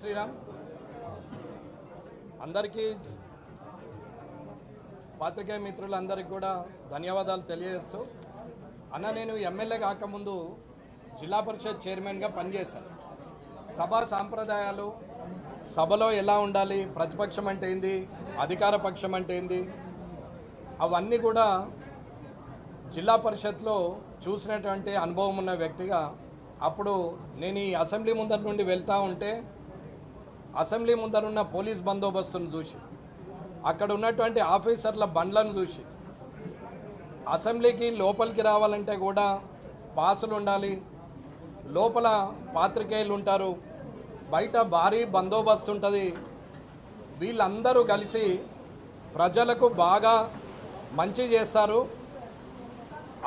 శ్రీరామ్ అందరికీ పాత్రికేయ మిత్రులందరికీ కూడా ధన్యవాదాలు తెలియజేస్తూ అన్న నేను ఎమ్మెల్యే కాకముందు జిల్లా పరిషత్ చైర్మన్గా పనిచేశాను. సభా సాంప్రదాయాలు సభలో ఎలా ఉండాలి ప్రతిపక్షం అంటే ఏంది అధికార పక్షం అంటే ఏంది అవన్నీ కూడా జిల్లా పరిషత్లో చూసినటువంటి అనుభవం ఉన్న వ్యక్తిగా అప్పుడు నేను ఈ అసెంబ్లీ ముందర నుండి వెళ్తూ ఉంటే అసెంబ్లీ ముందరున్న పోలీస్ బందోబస్తును చూసి అక్కడ ఉన్నటువంటి ఆఫీసర్ల బండ్లను చూసి అసెంబ్లీకి లోపలికి రావాలంటే కూడా పాసులు ఉండాలి లోపల పాత్రికేయులు ఉంటారు బయట భారీ బందోబస్తు ఉంటుంది. వీళ్ళందరూ కలిసి ప్రజలకు బాగా మంచి చేస్తారు.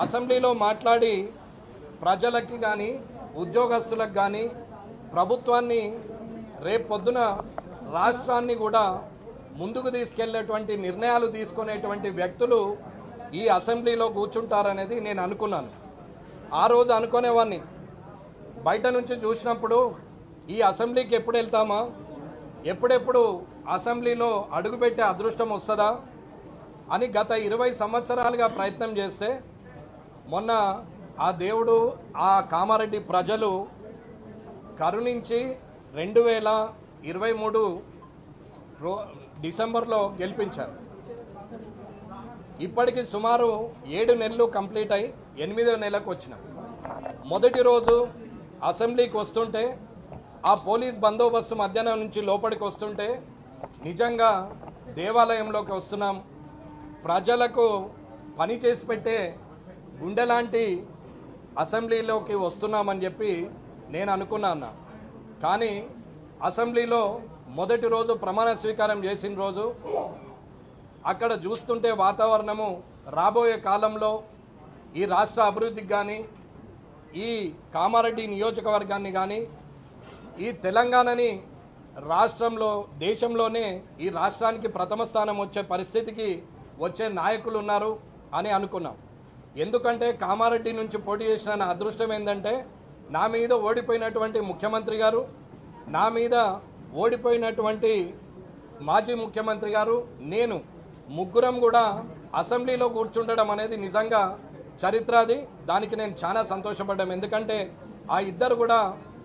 అసెంబ్లీలో మాట్లాడి ప్రజలకి కానీ ఉద్యోగస్తులకు కానీ ప్రభుత్వాన్ని రేపు పొద్దున రాష్ట్రాన్ని కూడా ముందుకు తీసుకెళ్ళేటువంటి నిర్ణయాలు తీసుకునేటువంటి వ్యక్తులు ఈ అసెంబ్లీలో కూర్చుంటారనేది నేను అనుకున్నాను. ఆ రోజు అనుకునేవాడిని బయట నుంచి చూసినప్పుడు ఈ అసెంబ్లీకి ఎప్పుడు వెళ్తామా? ఎప్పుడెప్పుడు అసెంబ్లీలో అడుగుపెట్టే అదృష్టం వస్తుందా? అని గత ఇరవై సంవత్సరాలుగా ప్రయత్నం చేస్తే మొన్న ఆ దేవుడు ఆ కామారెడ్డి ప్రజలు కరుణించి రెండు వేల ఇరవై మూడు రో డిసెంబర్లో గెలిపించారు. ఇప్పటికి సుమారు ఏడు నెలలు కంప్లీట్ అయి ఎనిమిదో నెలకు వచ్చిన. మొదటి రోజు అసెంబ్లీకి వస్తుంటే ఆ పోలీస్ బందోబస్తు మధ్యాహ్నం నుంచి లోపలికి వస్తుంటే నిజంగా దేవాలయంలోకి వస్తున్నాం. ప్రజలకు పని చేసి పెట్టే గుండెలాంటి అసెంబ్లీలోకి వస్తున్నామని చెప్పి నేను అనుకున్నాను కానీ అసెంబ్లీలో మొదటి రోజు ప్రమాణ స్వీకారం చేసిన రోజు అక్కడ చూస్తుంటే వాతావరణము రాబోయే కాలంలో ఈ రాష్ట్ర అభివృద్ధికి కానీ ఈ కామారెడ్డి నియోజకవర్గాన్ని కానీ ఈ తెలంగాణని రాష్ట్రంలో దేశంలోనే ఈ రాష్ట్రానికి ప్రథమ స్థానం వచ్చే పరిస్థితికి వచ్చే నాయకులు ఉన్నారు అని అనుకున్నాం. ఎందుకంటే కామారెడ్డి నుంచి పోటీ చేసిన అదృష్టం ఏంటంటే నా మీద ఓడిపోయినటువంటి ముఖ్యమంత్రి గారు నా మీద ఓడిపోయినటువంటి మాజీ ముఖ్యమంత్రి గారు నేను ముగ్గురం కూడా అసెంబ్లీలో కూర్చుండడం అనేది నిజంగా చరిత్ర అది. దానికి నేను చాలా సంతోషపడ్డాం. ఎందుకంటే ఆ ఇద్దరు కూడా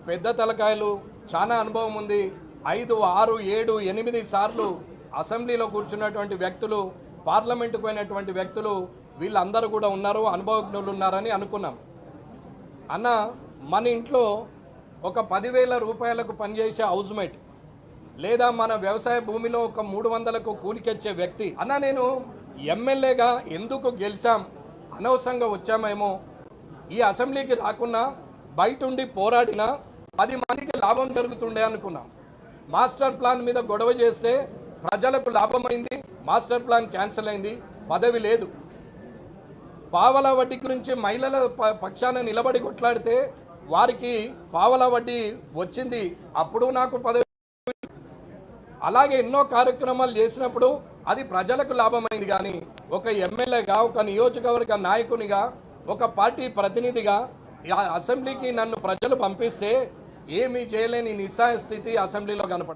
పెద్ద తలకాయలు చాలా అనుభవం ఉంది. ఐదు ఆరు ఏడు ఎనిమిది సార్లు అసెంబ్లీలో కూర్చున్నటువంటి వ్యక్తులు పార్లమెంటుకు పోయినటువంటి వ్యక్తులు వీళ్ళందరూ కూడా ఉన్నారు అనుభవజ్ఞులు ఉన్నారని అనుకున్నాం. అన్న మన ఇంట్లో ఒక పదివేల రూపాయలకు పనిచేసే హౌస్మేట్ లేదా మన వ్యవసాయ భూమిలో ఒక మూడు వందలకు కూలికెచ్చే వ్యక్తి. అన్న నేను ఎమ్మెల్యేగా ఎందుకు గెలిచాం? అనవసరంగా వచ్చామేమో. ఈ అసెంబ్లీకి రాకున్నా బయట ఉండి పోరాడినా పది మందికి లాభం జరుగుతుండే అనుకున్నాం. మాస్టర్ ప్లాన్ మీద గొడవ చేస్తే ప్రజలకు లాభమైంది మాస్టర్ ప్లాన్ క్యాన్సిల్ అయింది పదవి లేదు. పావల వడ్డీ గురించి మహిళల ప- పక్షాన నిలబడి కొట్లాడితే వారికి పావల వడ్డీ వచ్చింది అప్పుడు నాకు పదవి అలాగే ఎన్నో కార్యక్రమాలు చేసినప్పుడు అది ప్రజలకు లాభమైంది కానీ ఒక ఎమ్మెల్యేగా ఒక నియోజకవర్గ నాయకునిగా ఒక పార్టీ ప్రతినిధిగా ఆ అసెంబ్లీకి నన్ను ప్రజలు పంపిస్తే ఏమీ చేయలేని నిస్సాయ స్థితి అసెంబ్లీలో కనపడుతుంది.